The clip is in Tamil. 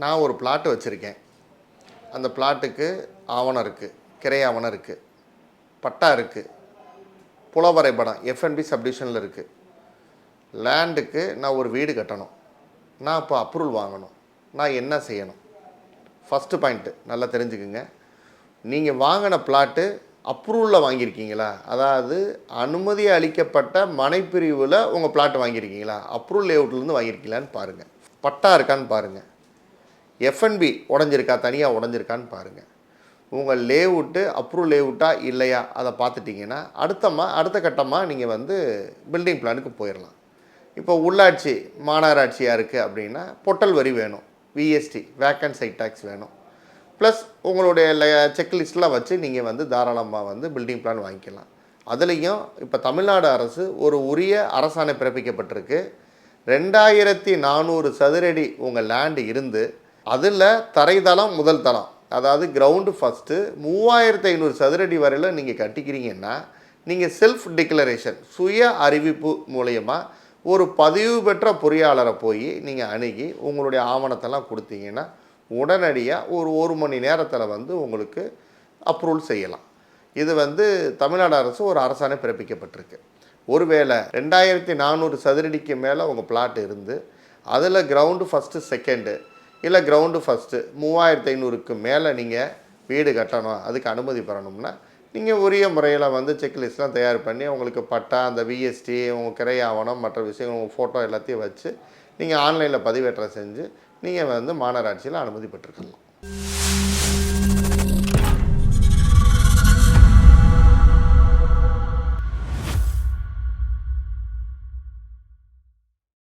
நான் ஒரு பிளாட்டு வச்சுருக்கேன். அந்த பிளாட்டுக்கு ஆவணம் இருக்குது கிரை ஆவணம் இருக்குது பட்டா இருக்குது புல வரைபடம் எஃப்என்பி சப்டிஷனில் இருக்குது லேண்டுக்கு நான் ஒரு வீடு கட்டணும். நான் இப்போ அப்ரூவல் வாங்கணும். நான் என்ன செய்யணும்? ஃபஸ்ட்டு பாயிண்ட்டு நல்லா தெரிஞ்சுக்குங்க. நீங்கள் வாங்கின பிளாட்டு அப்ரூவலில் வாங்கியிருக்கீங்களா? அதாவது அனுமதி அளிக்கப்பட்ட மனைப்பிரிவில் உங்கள் பிளாட் வாங்கியிருக்கீங்களா? அப்ரூவல் லேஅவுட்லேருந்து வாங்கியிருக்கீங்களான்னு பாருங்கள் பட்டா இருக்கான்னு பாருங்கள் எஃப்என்பி உடஞ்சிருக்கா தனியாக உடஞ்சிருக்கான்னு பாருங்கள் உங்கள் லேவுட்டு அப்ரூவ் லேவுட்டா இல்லையா? அதை பார்த்துட்டிங்கன்னா அடுத்தமாக அடுத்த கட்டமாக நீங்கள் வந்து பில்டிங் பிளானுக்கு போயிடலாம். இப்போ உள்ளாட்சி மாநகராட்சியாக இருக்குது அப்படின்னா பொட்டல் வரி வேணும். விஎஸ்டி வேக்கன் சைட் டேக்ஸ் வேணும். ப்ளஸ் உங்களுடைய செக்லிஸ்ட்லாம் வச்சு நீங்கள் வந்து தாராளமாக வந்து பில்டிங் பிளான் வாங்கிக்கலாம். அதுலேயும் இப்போ தமிழ்நாடு அரசு ஒரு உரிய அரசாணை பிறப்பிக்கப்பட்டிருக்கு. ரெண்டாயிரத்தி நானூறு சதுரடி உங்கள் லேண்டு இருந்து அதில் தரைதளம் முதல் தளம். அதாவது கிரவுண்டு ஃபஸ்ட்டு மூவாயிரத்து ஐநூறு சதுரடி வரையில் நீங்கள் கட்டிக்கிறீங்கன்னா நீங்கள் செல்ஃப் டிக்ளரேஷன் சுய அறிவிப்பு மூலயமா ஒரு பதிவு பெற்ற பொறியாளரை போய் நீங்கள் அணுகி உங்களுடைய ஆவணத்தெல்லாம் கொடுத்தீங்கன்னா உடனடியாக ஒரு ஒரு மணி நேரத்தில் வந்து உங்களுக்கு அப்ரூவல் செய்யலாம். இது வந்து தமிழ்நாடு அரசு ஒரு அரசாணை பிறப்பிக்கப்பட்டிருக்கு. ஒருவேளை ரெண்டாயிரத்தி நானூறு சதுரடிக்கு மேலே உங்கள் பிளாட் இருந்து அதில் கிரவுண்டு ஃபஸ்ட்டு செகண்டு இல்லை கிரவுண்டு ஃபஸ்ட்டு மூவாயிரத்து ஐநூறுக்கு மேலே நீங்கள் வீடு கட்டணும். அதுக்கு அனுமதி பெறணும்னா நீங்கள் உரிய முறையில் வந்து செக்லிஸ்ட்லாம் தயார் பண்ணி உங்களுக்கு பட்டா அந்த விஎஸ்டி உங்கள் கிரை ஆவணம் மற்ற விஷயங்கள் உங்கள் ஃபோட்டோ எல்லாத்தையும் வச்சு நீங்கள் ஆன்லைனில் பதிவேற்றம் செஞ்சு நீங்கள் வந்து மாநகராட்சியில் அனுமதி பெற்றுக்கலாம்